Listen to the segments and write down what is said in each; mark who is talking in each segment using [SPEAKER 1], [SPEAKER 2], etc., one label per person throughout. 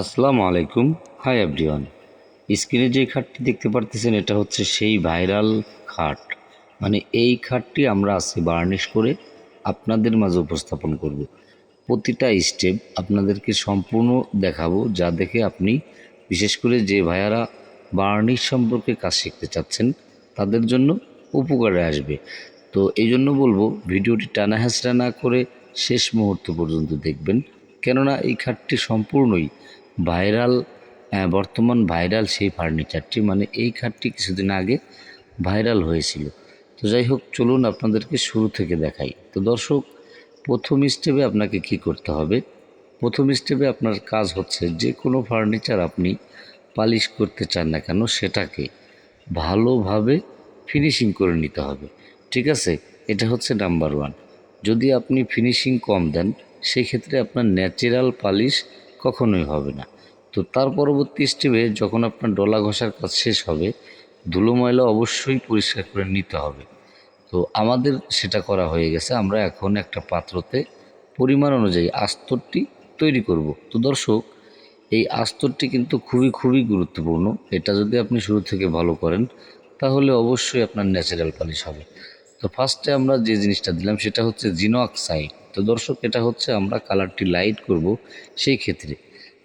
[SPEAKER 1] আসসালামু আলাইকুম। Hi everyone স্ক্রিনে যে খাটটি দেখতে পারতেছেন, এটা হচ্ছে সেই ভাইরাল খাট। মানে এই খাটটি আমরা আজকে বার্নিশ করে আপনাদের মাঝে উপস্থাপন করব। প্রতিটা স্টেপ আপনাদেরকে সম্পূর্ণ দেখাবো, যা দেখে আপনি, বিশেষ করে যে ভাইয়ারা বার্নিশ সম্পর্কে কাজ শিখতে চাচ্ছেন, তাদের জন্য উপকারে আসবে। তো এই জন্য বলব, ভিডিওটি টানা হেঁচড়া না করে শেষ মুহূর্ত পর্যন্ত দেখবেন। কেননা এই খাটটি সম্পূর্ণই ভাইরাল বর্তমান ভাইরাল সেই ফার্নিচারটি মানে এই খাটটি কিছুদিন আগে ভাইরাল হয়েছিল। তো যাই হোক, চলুন আপনাদেরকে শুরু থেকে দেখাই। তো দর্শক, প্রথম স্টেপে আপনাকে কি করতে হবে? প্রথম স্টেপে আপনার কাজ হচ্ছে যে কোনো ফার্নিচার আপনি পালিশ করতে চান না কেন, সেটাকে ভালোভাবে ফিনিশিং করে নিতে হবে। ঠিক আছে? এটা হচ্ছে নাম্বার ওয়ান যদি আপনি ফিনিশিং কম দেন সেই ক্ষেত্রে আপনার ন্যাচারাল পালিশ কখনোই হবে না। তো তার পরবর্তী স্টেপে যখন আপনার ডলা ঘষার কাজ শেষ হবে, ধুলো ময়লা অবশ্যই পরিষ্কার করে নিতে হবে। তো আমাদের সেটা করা হয়ে গেছে। আমরা এখন একটা পাত্রতে পরিমাণ অনুযায়ী আস্তরটি তৈরি করব। তো দর্শক, এই আস্তরটি কিন্তু খুবই খুবই গুরুত্বপূর্ণ। এটা যদি আপনি শুরু থেকে ভালো করেন, তাহলে অবশ্যই আপনার ন্যাচারাল পালিশ হবে। তো ফার্স্টে আমরা যে জিনিসটা দিলাম সেটা হচ্ছে জিনোঅক্সাইড তো দর্শক, এটা হচ্ছে আমরা কালারটি লাইট করব সেই ক্ষেত্রে।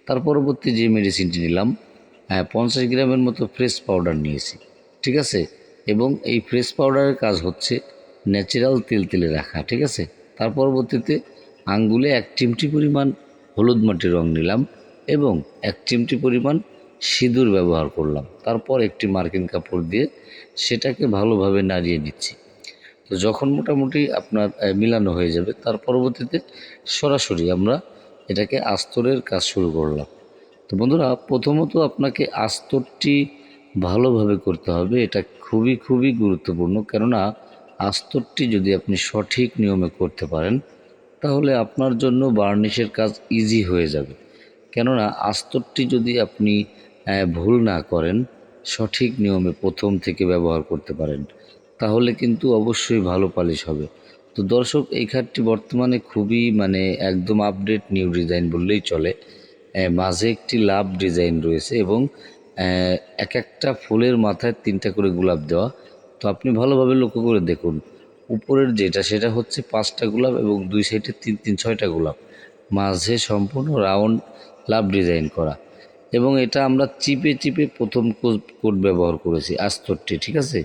[SPEAKER 1] তার পরবর্তী যে মেডিসিনটি নিলাম হ্যাঁ পঞ্চাশ গ্রামের মতো ফ্রেশ পাউডার নিয়েছি, ঠিক আছে? এবং এই ফ্রেশ পাউডারের কাজ হচ্ছে ন্যাচারাল তেল তেলে রাখা, ঠিক আছে? তার পরবর্তীতে আঙ্গুলে এক চিমটি পরিমাণ হলুদ মাটির রং নিলাম এবং এক চিমটি পরিমাণ সিঁদুর ব্যবহার করলাম। তারপর একটি মার্কিন কাপড় দিয়ে সেটাকে ভালোভাবে নাড়িয়ে নিচ্ছি। তো যখন মোটামুটি আপনার মিলানো হয়ে যাবে, তার পরবর্তীতে সরাসরি আমরা এটাকে আস্তরের কাজ শুরু করলাম। তো বন্ধুরা, প্রথমত আপনাকে আস্তরটি ভালোভাবে করতে হবে, এটা খুবই খুবই গুরুত্বপূর্ণ। কেননা, আস্তরটি যদি আপনি সঠিক নিয়মে করতে পারেন, তাহলে আপনার জন্য বার্নিশের কাজ ইজি হয়ে যাবে। কেননা, আস্তরটি যদি আপনি ভুল না করেন, সঠিক নিয়মে প্রথম থেকে ব্যবহার করতে পারেন তাহলে কিন্তু অবশ্যই ভালো পালিশ হবে। তো দর্শক, এই খাটটি বর্তমানে খুবই মানে একদম আপডেট নিউ ডিজাইন বললেই চলে। মাঝে একটি লাভ ডিজাইন রয়েছে এবং এক একটা ফুলের মাথায় তিনটা করে গোলাপ দেওয়া। তো আপনি ভালোভাবে লক্ষ্য করে দেখুন, উপরের যেটা সেটা হচ্ছে পাঁচটা গোলাপ এবং দুই সাইডে তিন তিন, ছয়টা গোলাপ। মাঝে সম্পূর্ণ রাউন্ড লাভ ডিজাইন করা। এবং এটা আমরা চিপে চিপে প্রথম কোট ব্যবহার করেছি, আস্তরটি, ঠিক আছে?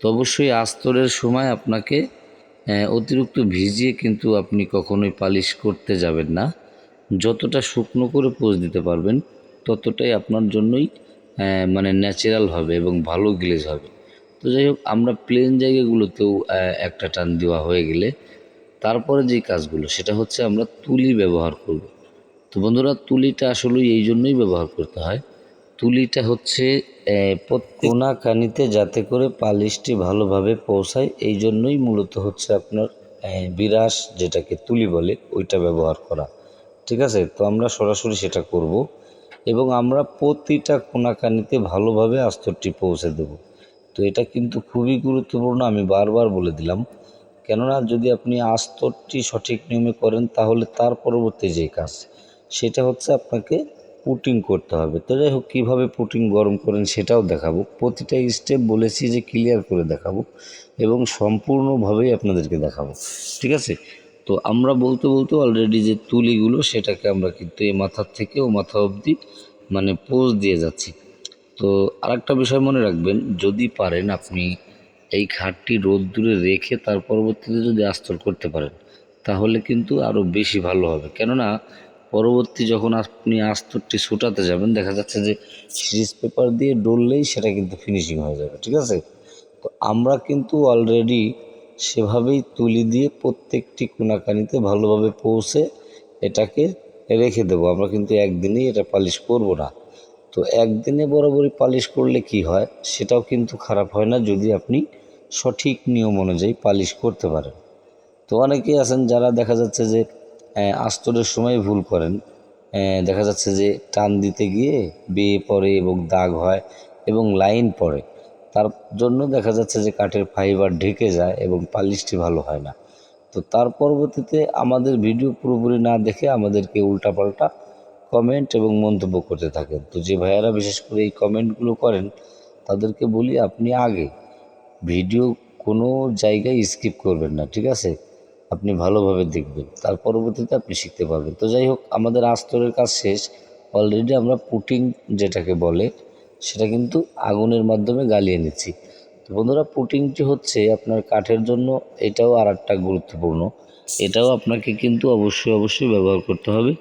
[SPEAKER 1] তো অবশ্যই আস্তরের সময় আপনাকে অতিরিক্ত ভিজিয়ে কিন্তু আপনি কখনোই পালিশ করতে যাবেন না। যতটা শুকনো করে পোজ দিতে পারবেন, ততটাই আপনার জন্যই মানে ন্যাচারাল হবে এবং ভালো গ্লেজ হবে। তো যাই হোক, আমরা প্লেন জায়গাগুলোতেও একটা টান দেওয়া হয়ে গেলে, তারপরে যে কাজগুলো, সেটা হচ্ছে আমরা তুলি ব্যবহার করব। তো বন্ধুরা, তুলিটা আসলে এই জন্যই ব্যবহার করতে হয় তুলিটা হচ্ছে কোনা কানিতে যাতে করে পালিশটি ভালোভাবে পৌঁছায় এই জন্যই মূলত হচ্ছে আপনার বিরাস যেটাকে তুলি বলে, ওইটা ব্যবহার করা। ঠিক আছে? তো আমরা সরাসরি সেটা করব এবং আমরা প্রতিটা কোনাকানিতে ভালোভাবে আস্তরটি পৌঁছে দেব। তো এটা কিন্তু খুবই গুরুত্বপূর্ণ, আমি বারবার বলে দিলাম। কেননা যদি আপনি আস্তরটি সঠিক নিয়মে করেন, তাহলে তার পরবর্তী যে কাজ, সেটা হচ্ছে আপনাকে পুটিং করতে হবে। তো যাই হোক, কীভাবে পুটিং গরম করেন সেটাও দেখাবো। প্রতিটা স্টেপ বলেছি যে ক্লিয়ার করে দেখাবো এবং সম্পূর্ণভাবেই আপনাদেরকে দেখাবো। ঠিক আছে? তো আমরা বলতে বলতে অলরেডি যে তুলিগুলো, সেটাকে আমরা কিন্তু এ মাথার থেকে ও মাথা অবধি মানে পোজ দিয়ে যাচ্ছি। তো আরেকটা বিষয় মনে রাখবেন, যদি পারেন আপনি এই খাটটি রোদ দূরে রেখে তার পরবর্তীতে যদি আস্তর করতে পারেন, তাহলে কিন্তু আরও বেশি ভালো হবে। কেননা পরবর্তী যখন আপনি আস্তরটি ছুটাতে যাবেন, দেখা যাচ্ছে যে সিরিজ পেপার দিয়ে ডললেই সেটা কিন্তু ফিনিশিং হয়ে যাবে, ঠিক আছে? তো আমরা কিন্তু অলরেডি সেভাবেই তুলি দিয়ে প্রত্যেকটি কোনাকানিতে ভালোভাবে পৌঁছে এটাকে রেখে দেবো। আমরা কিন্তু একদিনেই এটা পালিশ করব না। তো একদিনে বরাবরই পালিশ করলে কি হয়, সেটাও কিন্তু খারাপ হয় না যদি আপনি সঠিক নিয়ম অনুযায়ী পালিশ করতে পারেন। তো অনেকেই আছেন যারা দেখা যাচ্ছে যে আস্তরের সময় ভুল করেন। দেখা যাচ্ছে যে টান দিতে গিয়ে বেয়ে পড়ে এবং দাগ হয় এবং লাইন পড়ে। তার জন্য দেখা যাচ্ছে যে কাঠের ফাইবার ঢেকে যায় এবং পালিশটি ভালো হয় না। তো তার পরবর্তীতে আমাদের ভিডিও পুরোপুরি না দেখে আমাদেরকে উল্টাপাল্টা কমেন্ট এবং মন্তব্য করতে থাকেন। তো যে ভাইয়ারা বিশেষ করে এই কমেন্টগুলো করেন, তাদেরকে বলি আপনি আগে ভিডিও কোনো জায়গায় স্কিপ করবেন না, ঠিক আছে? আপনি ভালোভাবে দেখবেন। তার পরবর্তীতে আপনি শিখতে পারবেন। তো যাই হোক, আমাদের আস্তরের কাজ শেষ। অলরেডি আমরা পুটিং যেটাকে বলে, সেটা কিন্তু আগুনের মাধ্যমে গালিয়ে নিচ্ছি। তো বন্ধুরা পুটিংটি হচ্ছে আপনার কাঠের জন্য এটাও আর একটা গুরুত্বপূর্ণ। এটাও আপনাকে কিন্তু অবশ্যই অবশ্যই ব্যবহার করতে হবে।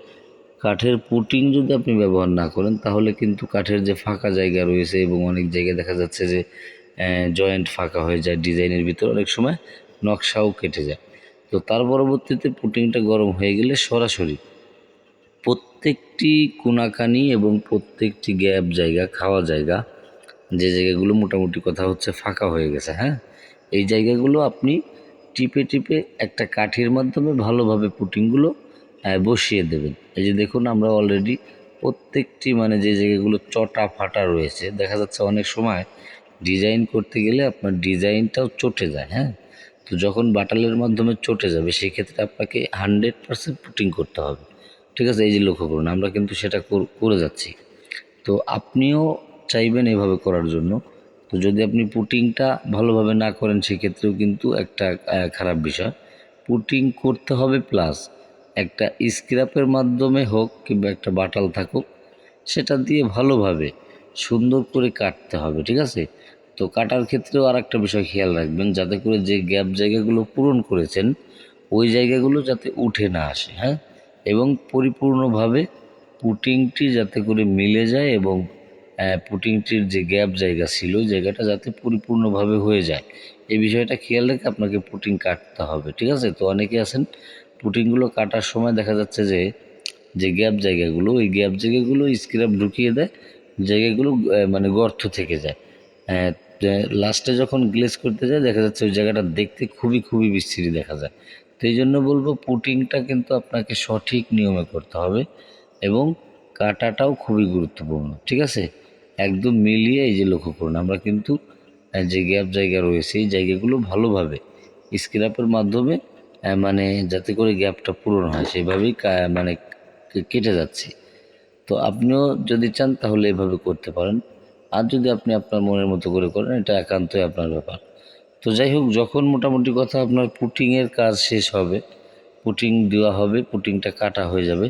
[SPEAKER 1] কাঠের পুটিং যদি আপনি ব্যবহার না করেন, তাহলে কিন্তু কাঠের যে ফাঁকা জায়গা রয়েছে এবং অনেক জায়গায় দেখা যাচ্ছে যে জয়েন্ট ফাঁকা হয়ে যায় ডিজাইনের ভিতর অনেক সময় নকশাও কেটে যায়। তো তার পরবর্তীতে পুটিংটা গরম হয়ে গেলে সরাসরি প্রত্যেকটি কোনাকানি এবং প্রত্যেকটি গ্যাপ জায়গা, খাওয়া জায়গা, যে জায়গাগুলো মোটামুটি কথা হচ্ছে ফাঁকা হয়ে গেছে হ্যাঁ? এই জায়গাগুলো আপনি টিপে টিপে একটা কাঠির মাধ্যমে ভালোভাবে পুটিংগুলো বসিয়ে দেবেন। এই যে দেখুন আমরা অলরেডি প্রত্যেকটি মানে যে জায়গাগুলো চটা ফাটা রয়েছে, দেখা যাচ্ছে অনেক সময় ডিজাইন করতে গেলে আপনার ডিজাইনটাও চটে যায় হ্যাঁ? তো যখন বাটালের মাধ্যমে চটে যাবে সেই ক্ষেত্রে আপনাকে হান্ড্রেড পার্সেন্ট পুটিং করতে হবে। ঠিক আছে? এই যে লক্ষ্য করুন, আমরা কিন্তু সেটা করে যাচ্ছি। তো আপনিও চাইবেন এভাবে করার জন্য। তো যদি আপনি পুটিংটা ভালোভাবে না করেন, সেক্ষেত্রেও কিন্তু একটা খারাপ বিষয়। পুটিং করতে হবে প্লাস একটা স্ক্র্যাপের মাধ্যমে হোক কিংবা একটা বাটাল থাকুক, সেটা দিয়ে ভালোভাবে সুন্দর করে কাটতে হবে। ঠিক আছে? তো কাটার ক্ষেত্রেও আর একটা বিষয় খেয়াল রাখবেন, যাতে করে যে গ্যাপ জায়গাগুলো পূরণ করেছেন, ওই জায়গাগুলো যাতে উঠে না আসে হ্যাঁ? এবং পরিপূর্ণভাবে পুটিংটি যাতে করে মিলে যায় এবং পুটিংটির যে গ্যাপ জায়গা ছিল জায়গাটা যাতে পরিপূর্ণভাবে হয়ে যায়। এই বিষয়টা খেয়াল রেখে আপনাকে পুটিং কাটতে হবে, ঠিক আছে? তো অনেকে আছেন, পুটিংগুলো কাটার সময় দেখা যাচ্ছে যে যে গ্যাপ জায়গাগুলো, ওই গ্যাপ জায়গাগুলো স্ক্র্যাপ ঢুকিয়ে দেয়, জায়গাগুলো মানে গর্ত থেকে যায়। লাস্টে যখন গ্লেস করতে যায়, দেখা যাচ্ছে ওই জায়গাটা দেখতে খুবই খুবই বিস্তৃতি দেখা যায়। তো এই জন্য বলব পুটিংটা কিন্তু আপনাকে সঠিক নিয়মে করতে হবে এবং কাটাটাও খুবই গুরুত্বপূর্ণ, ঠিক আছে? একদম মিলিয়ে এই যে লক্ষ্য করুন, আমরা কিন্তু যে গ্যাপ জায়গা রয়েছে, এই জায়গাগুলো ভালোভাবে স্ক্র্যাপের মাধ্যমে মানে যাতে করে গ্যাপটা পূরণ হয়, সেভাবেই মানে কেটে যাচ্ছে। তো আপনিও যদি চান তাহলে এভাবে করতে পারেন। আর যদি আপনি আপনার মনের মতো করে করেন, এটা একান্তই আপনার ব্যাপার। তো যাই হোক, যখন মোটামুটি কথা আপনার পুটিংয়ের কাজ শেষ হবে, পুটিং দেওয়া হবে, পুটিংটা কাটা হয়ে যাবে,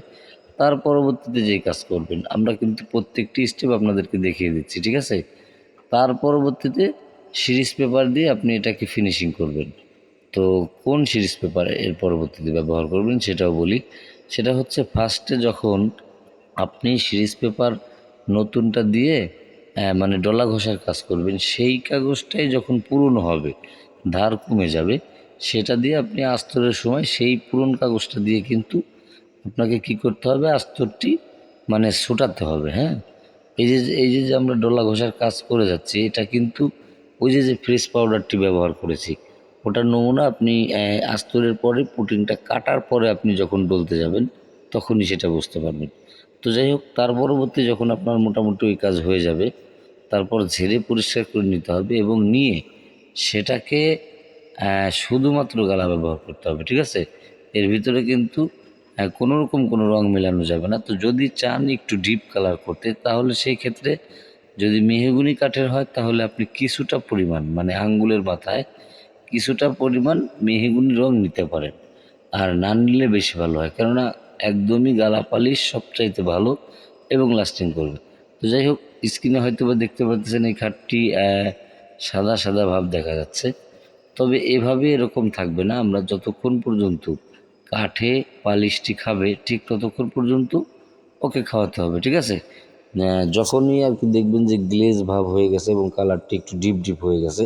[SPEAKER 1] তার পরবর্তীতে যেই কাজ করবেন, আমরা কিন্তু প্রত্যেকটি স্টেপ আপনাদেরকে দেখিয়ে দিচ্ছি, ঠিক আছে? তার পরবর্তীতে সিরিজ পেপার দিয়ে আপনি এটাকে ফিনিশিং করবেন। তো কোন সিরিজ পেপার এর পরবর্তীতে ব্যবহার করবেন সেটাও বলি। সেটা হচ্ছে ফার্স্টে যখন আপনি সিরিজ পেপার নতুনটা দিয়ে মানে ডলা ঘষার কাজ করবেন, সেই কাগজটাই যখন পুরনো হবে, ধার কমে যাবে, সেটা দিয়ে আপনি আস্তরের সময় সেই পুরন কাগজটা দিয়ে কিন্তু আপনাকে কি করতে হবে, আস্তরটি মানে ছোটাতে হবে হ্যাঁ? এই যে এই যে যে আমরা ডলা ঘষার কাজ করে যাচ্ছি, এটা কিন্তু ওই যে যে ফ্রেশ পাউডারটি ব্যবহার করেছি, ওটার নমুনা আপনি আস্তরের পরে পুটিংটা কাটার পরে আপনি যখন ডলতে যাবেন, তখনই সেটা বুঝতে পারবেন। তো যাই হোক, তার পরবর্তী যখন আপনার মোটামুটি ওই কাজ হয়ে যাবে, তারপর ঝেড়ে পরিষ্কার করে নিতে হবে এবং নিয়ে সেটাকে শুধুমাত্র গালা ব্যবহার করতে হবে, ঠিক আছে? এর ভিতরে কিন্তু কোনো রকম কোনো রং মেলানো যাবে না। তো যদি চান একটু ডিপ কালার করতে, তাহলে সেই ক্ষেত্রে যদি মেহগুনি কাঠের হয়, তাহলে আপনি কিছুটা পরিমাণ মানে আঙ্গুলের মাথায় কিছুটা পরিমাণ মেহগুনি রং নিতে পারেন। আর না নিলে বেশি ভালো হয়। কেননা একদমই গালা পালিশ সবচাইতে ভালো এবং লাস্টিং করবে। তো যাই হোক স্ক্রিনে হয়তো বা দেখতে পাচ্ছেন এই খাটটি সাদা সাদা ভাব দেখা যাচ্ছে। তবে এভাবে এরকম থাকবে না। আমরা যতক্ষণ পর্যন্ত কাঠে পালিশটি খাবে, ঠিক ততক্ষণ পর্যন্ত ওকে খাওয়াতে হবে, ঠিক আছে? যখনই আর কি দেখবেন যে গ্লেজ ভাব হয়ে গেছে এবং কালারটি একটু ডিপ ডিপ হয়ে গেছে,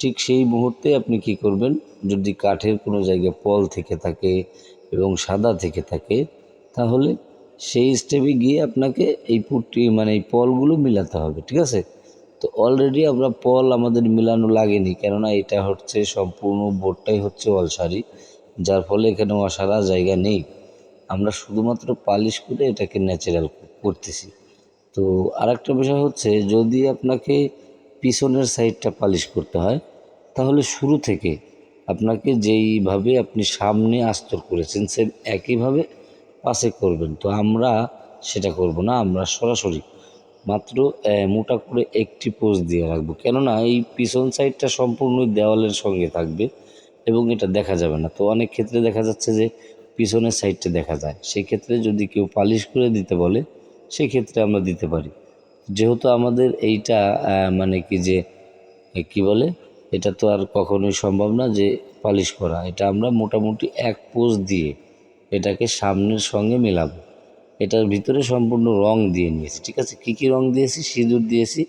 [SPEAKER 1] ঠিক সেই মুহূর্তে আপনি কি করবেন? যদি কাঠের কোনো জায়গায় পল থেকে থাকে এবং সাদা থেকে থাকে, তাহলে সেই স্টেপে গিয়ে আপনাকে এই পুট্টি মানে এই পলগুলো মিলাতে হবে, ঠিক আছে? তো অলরেডি আমরা পল আমাদের মিলানো লাগেনি, কেননা এটা হচ্ছে সম্পূর্ণ বোর্ডটাই হচ্ছে অল অলসারি যার ফলে এখানে অসারা জায়গা নেই। আমরা শুধুমাত্র পালিশ করে এটাকে ন্যাচারাল করতেছি। তো আরেকটা বিষয় হচ্ছে, যদি আপনাকে পিছনের সাইডটা পালিশ করতে হয়, তাহলে শুরু থেকে আপনাকে যেইভাবে আপনি সামনে আস্তর করেছেন সেম একইভাবে পাশে করবেন। তো আমরা সেটা করব না, আমরা সরাসরি মাত্র মোটা করে একটি পোস্ট দিয়ে রাখব। কেননা এই পিছন সাইডটা সম্পূর্ণ দেওয়ালের সঙ্গে থাকবে এবং এটা দেখা যাবে না। তো অনেক ক্ষেত্রে দেখা যাচ্ছে যে পিছনের সাইডটা দেখা যায়। সেই ক্ষেত্রে যদি কেউ পালিশ করে দিতে বলে সেই ক্ষেত্রে আমরা দিতে পারি। যেহেতু আমাদের এইটা মানে কি যে কি বলে? এটা তো আর কখনোই সম্ভব না যে পালিশ করা। এটা আমরা মোটামুটি এক পোজ দিয়ে এটাকে সামনের সঙ্গে মেলাবো। এটার ভিতরে সম্পূর্ণ রং দিয়ে নিয়েছি, ঠিক আছে? কী কী রং দিয়েছি? সিঁদুর দিয়েছি,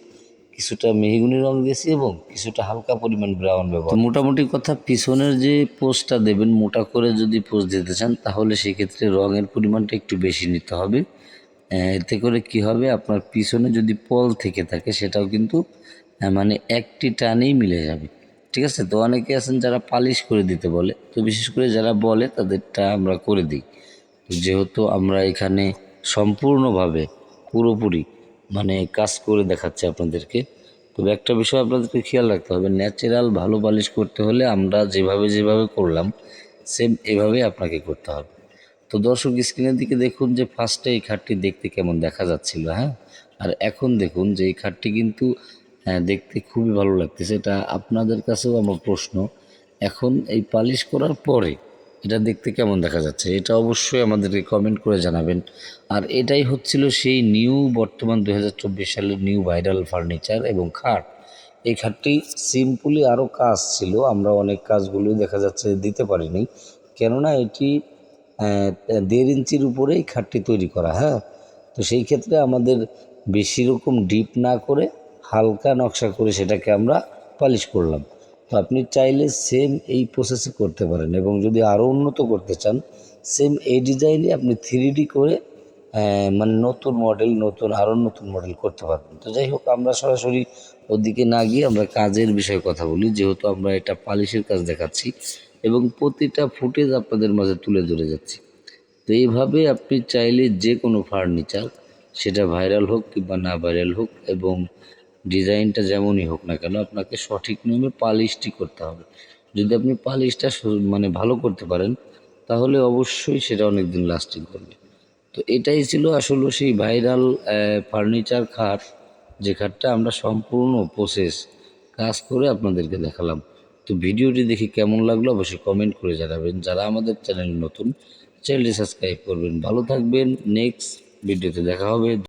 [SPEAKER 1] কিছুটা মেহগুনি রং দিয়েছি এবং কিছুটা হালকা পরিমাণ ব্রাউন ব্যবহার। মোটামুটি কথা পিছনের যে পোস্টটা দেবেন, মোটা করে যদি পোস্ট দিতে চান, তাহলে সেক্ষেত্রে রঙের পরিমাণটা একটু বেশি নিতে হবে। এতে করে কি হবে? আপনার পিছনে যদি পল থেকে থাকে, সেটাও কিন্তু মানে একটি টানেই মিলে যাবে। ঠিক আছে? তো অনেকে আছেন যারা পালিশ করে দিতে বলে। তো বিশেষ করে যারা বলে, তাদেরটা আমরা করে দিই। যেহেতু আমরা এখানে সম্পূর্ণভাবে পুরোপুরি মানে কাজ করে দেখাচ্ছি আপনাদেরকে, তবে একটা বিষয় আপনাদেরকে খেয়াল রাখতে হবে। ন্যাচারাল ভালো পালিশ করতে হলে আমরা যেভাবে যেভাবে করলাম, সেম এভাবে আপনাকে করতে হবে। তো দর্শক, স্ক্রিনের দিকে দেখুন যে ফার্স্টে এই খাটটি দেখতে কেমন দেখা যাচ্ছিল হ্যাঁ? আর এখন দেখুন যে এই খাটটি কিন্তু দেখতে খুবই ভালো লাগতেছে। এটা আপনাদের কাছেও আমার প্রশ্ন। এখন এই পালিশ করার পরে এটা দেখতে কেমন দেখা যাচ্ছে? এটা অবশ্যই আমাদেরকে কমেন্ট করে জানাবেন। আর এটাই হচ্ছিল সেই নিউ বর্তমান দু হাজার চব্বিশ সালের নিউ ভাইরাল ফার্নিচার এবং খাট। এই খাটটি সিম্পলি আরও কাজ ছিল। আমরা অনেক কাজগুলোই দেখা যাচ্ছে দিতে পারিনি। কেননা এটি দেড় ইঞ্চির উপরেই খাটটি তৈরি করা হ্যাঁ? তো সেই ক্ষেত্রে আমাদের বেশি রকম ডিপ না করে হালকা নকশা করে সেটাকে আমরা পালিশ করলাম। তো আপনি চাইলে সেম এই প্রসেসে করতে পারেন এবং যদি আরও উন্নত করতে চান সেম এই ডিজাইনে আপনি থ্রি করে মানে নতুন মডেল নতুন আরও নতুন মডেল করতে পারবেন। তো যাই হোক, আমরা সরাসরি ওদিকে না গিয়ে আমরা কাজের বিষয়ে কথা বলি। যেহেতু আমরা এটা পালিশের কাজ দেখাচ্ছি এবং প্রতিটা ফুটেজ আপনাদের মাঝে তুলে ধরে যাচ্ছি। তো এইভাবে আপনি চাইলে যে কোনো ফার্নিচার সেটা ভাইরাল হোক কিংবা না ভাইরাল হোক এবং ডিজাইনটা যেমনই হোক না কেন আপনাকে সঠিক নিয়মে পালিশটি করতে হবে। যদি আপনি পালিশটা মানে ভালো করতে পারেন, তাহলে অবশ্যই সেটা অনেক দিন লাস্টিং করবে। তো এটাই ছিল আসলে সেই ভাইরাল ফার্নিচার খাট, যে খাটটা আমরা সম্পূর্ণ প্রসেস কাজ করে আপনাদেরকে দেখালাম। তো ভিডিওটি দেখে কেমন লাগল অবশ্যই কমেন্ট করে জানাবেন। যারা আমাদের চ্যানেল নতুন চ্যানেলটি সাবস্ক্রাইব করবেন। ভালো থাকবেন। নেক্সট ভিডিওতে দেখা হবে।